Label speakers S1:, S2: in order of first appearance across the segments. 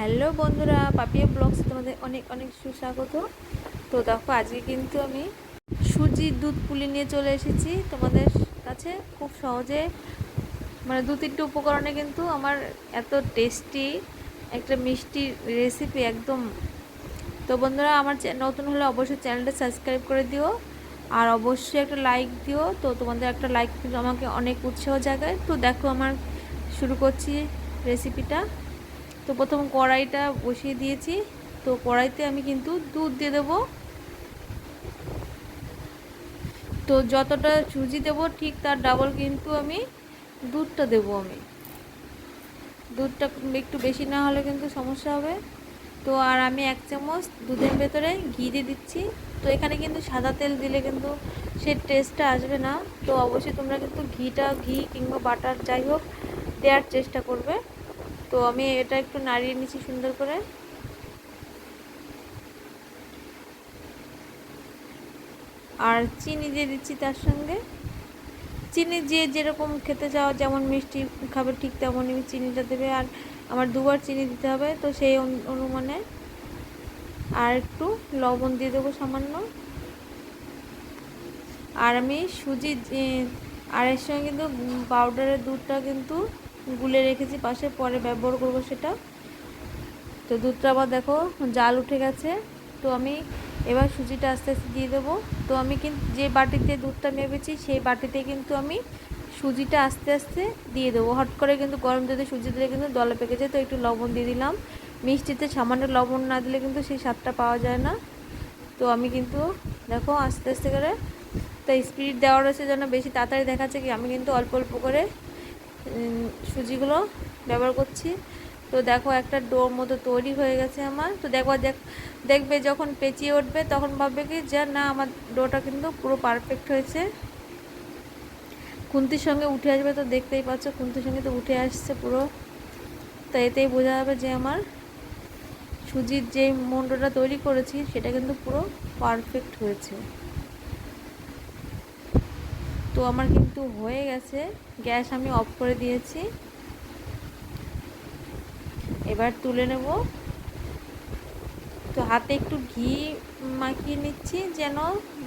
S1: Hello বন্ধুরা, Papiya blogs তোমাদের অনেক অনেক সুস্বাগত। তো দেখো, আজকে কিন্তু আমি সুজির দুধ পুলি নিয়ে চলে এসেছি। তোমাদের কাছে খুব সহজে মানে দু তিনটে উপকরণে কিন্তু আমার এত টেস্টি একটা মিষ্টি রেসিপি একদম। তো বন্ধুরা, আমার নতুন হলে অবশ্যই চ্যানেলটা সাবস্ক্রাইব করে দিও, আর অবশ্যই একটা লাইক দিও। তো তোমাদের একটা লাইক কিন্তু আমাকে অনেক উৎসাহ জাগায়। তো দেখো, আমার শুরু করছি রেসিপিটা তো প্রথম কড়াইটা বসিয়ে দিয়েছি। তো কড়াইতে আমি কিন্তু দুধ দিয়ে দেবো। তো যতটা সুজি দেবো, ঠিক তার ডাবল কিন্তু আমি দুধটা দেবো আমি। দুধটা একটু বেশি না হলে কিন্তু সমস্যা হবে। তো আর আমি এক চামচ দুধের ভেতরে ঘি দিয়ে দিচ্ছি। তো এখানে কিন্তু সাদা তেল দিলে কিন্তু সেই টেস্টটা আসবে না। তো অবশ্যই তোমরা কিন্তু ঘিটা, ঘি কিংবা বাটার যাই হোক দেওয়ার চেষ্টা করবে। তো আমি এটা একটু নাড়িয়ে নিচ্ছি সুন্দর করে। আর চিনি দিয়ে দিচ্ছি তার সঙ্গে। চিনি যে যেরকম খেতে চাও, যেমন মিষ্টি খাবে ঠিক তেমনই চিনিটা দেবে। আর আমার দুবার চিনি দিতে হবে, তো সেই অনু- অনুমানে। আর একটু লবণ দিয়ে দেবো সামান্য। আর আমি সুজি আর এর সঙ্গে কিন্তু পাউডারের দুধটা কিন্তু গুলে রেখেছি পাশে, পরে ব্যবহার করব সেটা। তো দুধটা আবার দেখো, জাল উঠে গেছে। তো আমি এবার সুজিটা আস্তে আস্তে দিয়ে দেবো। তো আমি কিন্তু যে বাটিতে দুধটা মেপেছি সেই বাটিতে কিন্তু আমি সুজিটা আস্তে আস্তে দিয়ে দেবো। হট করে কিন্তু গরম দুধে সুজি দিলে কিন্তু দলা পেকে যায়। তো একটু লবণ দিয়ে দিলাম। মিষ্টিতে সামান্য লবণ না দিলে কিন্তু সেই স্বাদটা পাওয়া যায় না। তো আমি কিন্তু দেখো আস্তে আস্তে করে, তো স্পিড দেওয়ার রয়েছে যেন বেশি তাড়াতাড়ি দেখাচ্ছে কি, আমি কিন্তু অল্প অল্প করে সুজিগুলো ব্যবহার করছি। তো দেখো একটা ডোর মতো তৈরি হয়ে গেছে আমার। তো দেখো, দেখ, দেখবে যখন পেঁচিয়ে উঠবে তখন ভাববে কি যে না, আমার ডোটা কিন্তু পুরো পারফেক্ট হয়েছে। খুন্তির সঙ্গে উঠে আসবে তো দেখতেই পাচ্ছ খুন্তির সঙ্গে তো উঠে আসছে পুরো। তো এতেই বোঝা যাবে যে আমার সুজির যে মন্ডটা তৈরি করেছি, সেটা কিন্তু পুরো পারফেক্ট হয়েছে। তো আমার কিন্তু হয়ে গেছে। গ্যাস আমি অফ করে দিয়েছি। এবার তুলে নেব। তো হাতে একটু ঘি মাখিয়ে নিচ্ছি যেন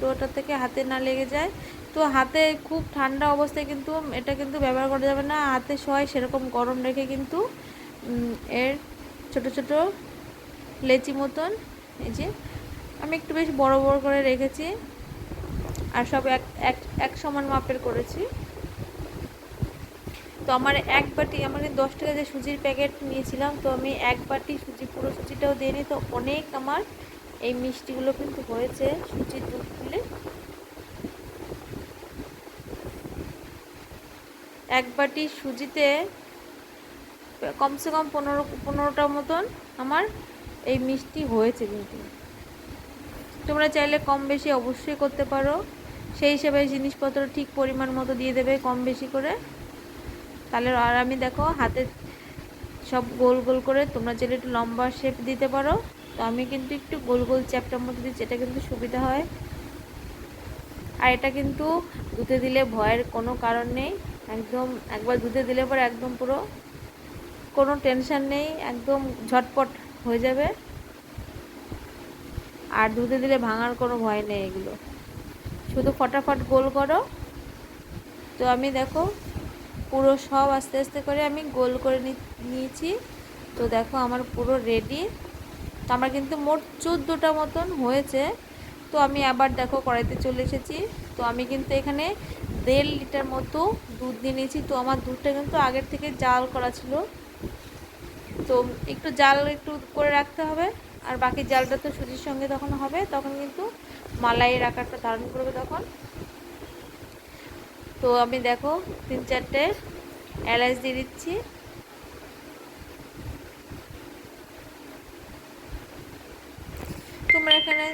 S1: ডোটা থেকে হাতে না লেগে যায়। তো হাতে খুব ঠান্ডা অবস্থায় কিন্তু এটা কিন্তু ব্যবহার করা যাবে না। হাতে সয় সেরকম গরম রেখে কিন্তু এর ছোট ছোট লেচি মতন, এই যে, আমি একটু বেশ বড় বড় করে রেখেছি। আর সব এক এক এক সমান মাপের করেছি। তো আমার এক বাটি আমার দশ টাকা যে সুজির প্যাকেট নিয়েছিলাম, তো আমি এক বাটি সুজি, পুরো সুজিটাও দিয়ে তো অনেক আমার এই মিষ্টিগুলো কিন্তু হয়েছে সুজির দুধ তুলে এক বাটি সুজিতে কমসে কম পনেরো, পনেরোটার মতন আমার এই মিষ্টি হয়েছে কিন্তু। তোমরা চাইলে কম বেশি অবশ্যই করতে পারো। সেই হিসেবে জিনিসপত্র ঠিক পরিমাণ মতো দিয়ে দেবে কম বেশি করে। তাহলে আর আমি দেখো হাতে সব গোল গোল করে তোমরা চাইলে একটু লম্বা শেপ দিতে পারো। তো আমি কিন্তু একটু গোল গোল চ্যাপটার মতো দিচ্ছি, এটা কিন্তু সুবিধা হয়। আর এটা কিন্তু দুধে দিলে ভয়ের কোনো কারণ নেই। একদম একবার দুধে দিলে পরে একদম পুরো কোনো টেনশন নেই, একদম ঝটপট হয়ে যাবে। আর দুধে দিলে ভাঙার কোনো ভয় নেই এগুলো। শুধু ফটাফট গোল করো। তো আমি দেখো, পুরো সব আস্তে আস্তে করে আমি গোল করে নিয়েছি। তো দেখো আমার পুরো রেডি তো আমার কিন্তু মোট চোদ্দোটা মতন হয়েছে। তো আমি আবার দেখো কড়াইতে চলে এসেছি। তো আমি কিন্তু এখানে দেড় লিটার মতো দুধ দিয়ে নিয়েছি। তো আমার দুধটা কিন্তু আগের থেকে জাল করা ছিল। তো একটু জাল একটু করে রাখতে হবে। আর বাকি জালটা তো সুজির সঙ্গে তখন হবে, তখন কিন্তু মালাইয়ের আকারটা ধারণ করবে তখন। তো আমি দেখো, তিন চারটে এলাচ দিয়ে দিচ্ছি। তোমরা এখানে,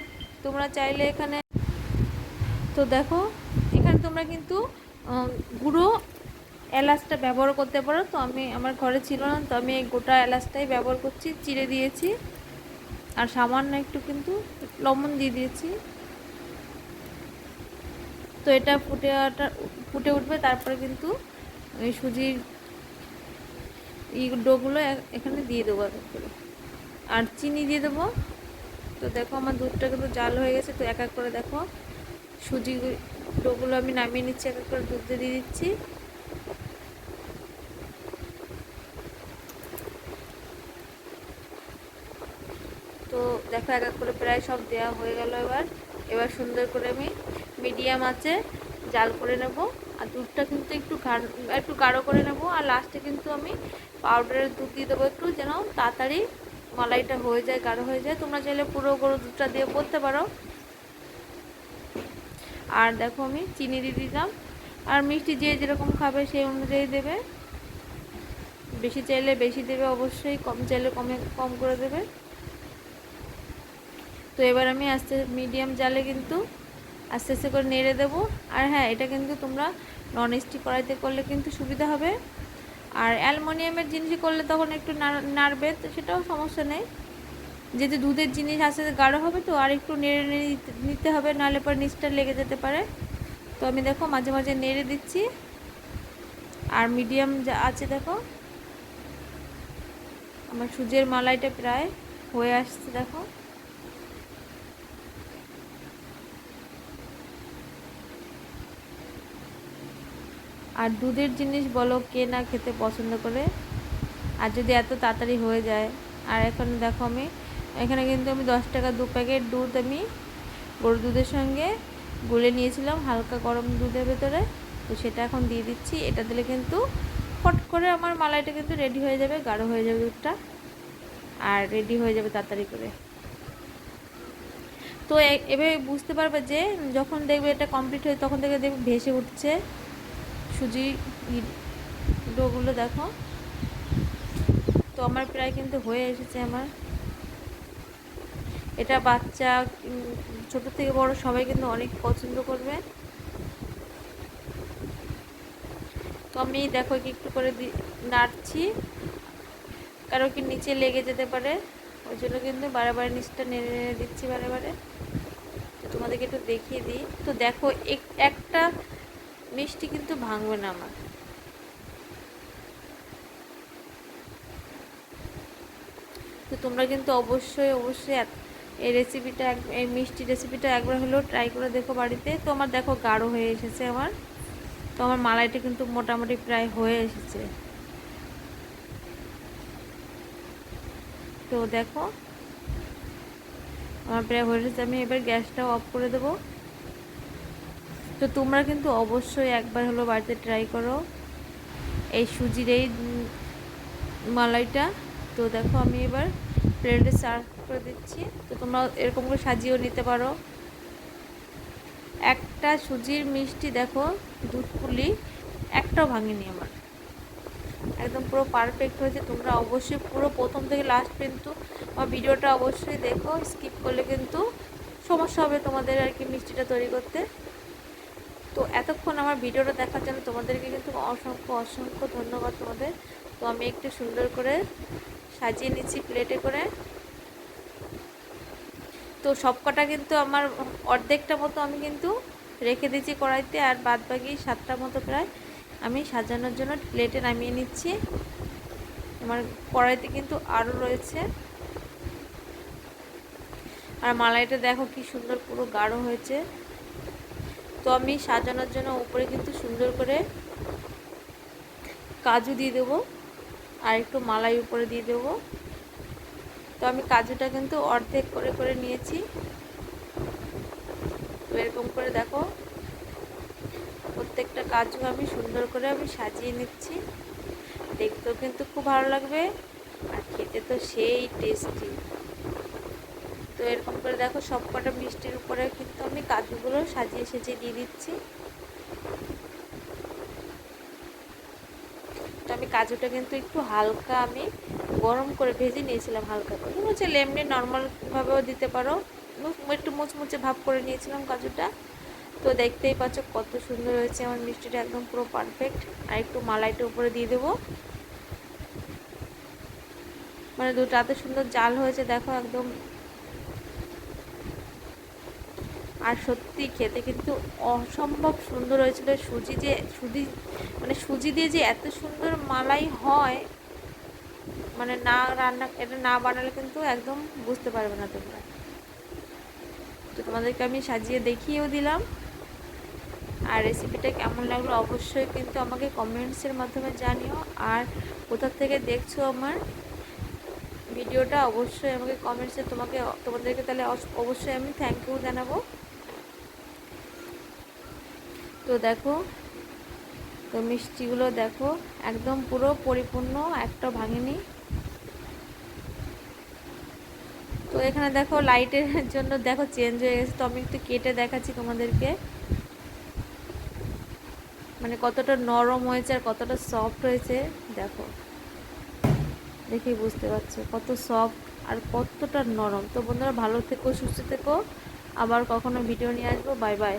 S1: তোমরা চাইলে এখানে, তো দেখো, এখানে তোমরা কিন্তু গুঁড়ো এলাচটা ব্যবহার করতে পারো। তো আমি, আমার ঘরে ছিল না, তো আমি এই গোটা এলাচটাই ব্যবহার করছি, চিড়ে দিয়েছি। আর সামান্য একটু কিন্তু লবণ দিয়ে দিয়েছি। তো এটা ফুটে ফুটে উঠবে, তারপরে কিন্তু ওই সুজির এই ডোগুলো এখানে দিয়ে দেবো এক করে। আর চিনি দিয়ে দেবো। তো দেখো আমার দুধটা কিন্তু জাল হয়ে গেছে, তো এক এক করে দেখো সুজি ডোগুলো আমি নামিয়ে নিচ্ছি, এক এক করে দুধ দিয়ে দিচ্ছি তো দেখো, এক এক করে প্রায় সব দেওয়া হয়ে গেল এবার। এবার সুন্দর করে আমি মিডিয়াম আছে, জাল করে নেব। আর দুধটা কিন্তু একটু একটু গাঢ় করে নেব। আর লাস্টে কিন্তু আমি পাউডারের দুধ দিয়ে দেবো একটু, যেন তাড়াতাড়ি মালাইটা হয়ে যায়, গাঢ় হয়ে যায়। তোমরা চাইলে পুরো গরু দুধটা দিয়ে করতে পারো। আর দেখো, আমি চিনি দিয়ে দিলাম। আর মিষ্টি যে যেরকম খাবে সেই অনুযায়ী দেবে। বেশি চাইলে বেশি দেবে, অবশ্যই কম চাইলে কমে, কম করে দেবে। তো এবার আমি আস্তে মিডিয়াম জালে কিন্তু আস্তে আস্তে করে নেড়ে দেবো। আর হ্যাঁ এটা কিন্তু তোমরা নন স্টিক কড়াইতে করলে কিন্তু সুবিধা হবে। আর অ্যালমোনিয়ামের জিনিস করলে তখন একটু নাড়বে, তো সেটাও সমস্যা নেই। যেহেতু দুধের জিনিস আস্তে আস্তে গাঢ় হবে তো, আর একটু নেড়ে নেড়ে নিতে হবে, নাহলে পর নিচটা লেগে যেতে পারে। তো আমি দেখো মাঝে মাঝে নেড়ে দিচ্ছি। আর মিডিয়াম যা আছে দেখো, আমার সুজের মালাইটা প্রায় হয়ে আসছে দেখো। আর দুধের জিনিস বলো, কে না খেতে পছন্দ করে? আর যদি এত তাড়াতাড়ি হয়ে যায়, আর এখন দেখো আমি, এখানে কিন্তু আমি দশ টাকা দু প্যাকেট দুধ আমি গরু দুধের সঙ্গে গুলে নিয়েছিলাম, হালকা গরম দুধের ভেতরে। তো সেটা এখন দিয়ে দিচ্ছি। এটা দিলে কিন্তু ফট করে আমার মালাইটা কিন্তু রেডি হয়ে যাবে, গাঢ় হয়ে যাবে দুধটা। আর রেডি হয়ে যাবে তাড়াতাড়ি করে। তো এভাবে বুঝতে পারবে যে যখন দেখবে এটা কমপ্লিট হয়ে, তখন থেকে দেখবে ভেসে উঠছে। সুজি ডোগুলো দেখো। তো আমার প্রায় কিন্তু হয়ে এসেছে আমার। এটা বাচ্চা ছোট থেকে বড় সবাই কিন্তু অনেক পছন্দ করবে। তো আমি দেখো কি একটু করে নাড়ছি। কারও কি নিচে লেগে যেতে পারে, ওই জন্য কিন্তু বারে নিচটা নেড়ে নেড়ে দিচ্ছি বারে বারে। তো তোমাদেরকে একটু দেখিয়ে দিই। তো দেখো একটা মিষ্টি কিন্তু ভাঙবে না আমার। তো তোমরা কিন্তু অবশ্যই অবশ্যই এই রেসিপিটা এই মিষ্টি রেসিপিটা একবার হলেও ট্রাই করে দেখো বাড়িতে। তো আমার দেখো গাঢ় হয়ে এসেছে আমার। তো আমার মালাইটা কিন্তু মোটামুটি প্রায় হয়ে এসেছে। তো দেখো, আমার প্রায় হয়ে এসেছে। আমি এবার গ্যাসটাও অফ করে দেবো। তো তোমরা কিন্তু অবশ্যই একবার হলো বাড়িতে ট্রাই করো। এই সুজির এই মালাইটা। তো দেখো আমি এবার প্লেটে সার্ভ করে দিচ্ছি। তো তোমরা এরকম করে সাজিয়েও নিতে পারো। একটা সুজির মিষ্টি দেখো, দুধ পুলি, একটাও ভাঙেনি আমার। একদম পুরো পারফেক্ট হয়েছে। তোমরা অবশ্যই পুরো প্রথম থেকে লাস্ট কিন্তু আমার ভিডিওটা অবশ্যই দেখো। স্কিপ করলে কিন্তু সমস্যা হবে তোমাদের আর কি মিষ্টিটা তৈরি করতে। তো এতক্ষণ আমার ভিডিওটা দেখার জন্য তোমাদেরকে কিন্তু অসংখ্য অসংখ্য ধন্যবাদ তোমাদের। তো আমি একটু সুন্দর করে সাজিয়ে নিচ্ছি প্লেটে করে। তো সবকটা কিন্তু আমার অর্ধেকটা মতো আমি কিন্তু রেখে দিচ্ছি কড়াইতে আর বাদ বাকি সাতটা মতো প্রায় আমি সাজানোর জন্য প্লেটে নামিয়ে নিচ্ছি। আমার কড়াইতে কিন্তু আরও রয়েছে। আর মালাইটা দেখো কি সুন্দর পুরো গাঢ় হয়েছে। তো আমি সাজানোর জন্য উপরে কিন্তু সুন্দর করে কাজু দিয়ে দেবো আর একটু মালাই উপরে দিয়ে দেবো। তো আমি কাজুটা কিন্তু অর্ধেক করে করে নিয়েছি। তো এরকম করে দেখো, প্রত্যেকটা কাজু আমি সুন্দর করে আমি সাজিয়ে নিচ্ছি। দেখতেও কিন্তু খুব ভালো লাগবে আর খেতে তো সেই টেস্টি তো এরকম করে দেখো সব কটা মিষ্টির উপরে কিন্তু আমি কাজুগুলো সাজিয়ে সাজিয়ে দিয়ে দিচ্ছি। তো আমি কাজুটা কিন্তু একটু হালকা আমি গরম করে ভেজে নিয়েছিলাম হালকা করে। হচ্ছে এমনি নর্মালভাবেও দিতে পারো। একটু মুচমুচে ভাব করে নিয়েছিলাম কাজুটা। তো দেখতেই পাচ্ছ কত সুন্দর হয়েছে আমার মিষ্টিটা, একদম পুরো পারফেক্ট আর একটু মালাইটা উপরে দিয়ে দেবো। মানে দুটো এত সুন্দর জাল হয়েছে, দেখো একদম আর সত্যি খেতে কিন্তু অসম্ভব সুন্দর হয়েছিল। সুজি যে, সুজি মানে সুজি দিয়ে যে এত সুন্দর মালাই হয় মানে না রান্না, এটা না বানালে কিন্তু একদম বুঝতে পারবে না তোমরা। তো তোমাদেরকে আমি সাজিয়ে দেখিয়েও দিলাম। আর রেসিপিটা কেমন লাগল অবশ্যই কিন্তু আমাকে কমেন্টসের মাধ্যমে জানিও। আর কোথা থেকে দেখছ আমার ভিডিওটা অবশ্যই আমাকে কমেন্টসে তোমাকে, তোমাদেরকে তাহলে অবশ্যই আমি থ্যাংক ইউ জানাব। তো দেখো, তো মিষ্টিগুলো দেখো, একদম পুরো পরিপূর্ণ, একটা ভাঙেনি। তো এখানে দেখো, লাইটের জন্য দেখো চেঞ্জ হয়ে গেছে। তো আমি একটু কেটে দেখাচ্ছি তোমাদেরকে। মানে কতটা নরম হয়েছে আর কতটা সফট হয়েছে, দেখো। দেখেই বুঝতে পারছ, কত সফট আর কতটা নরম। তো বন্ধুরা, ভালো থেকো, সুস্থ থেকো। আবার কখনো ভিডিও নিয়ে আসব। Bye bye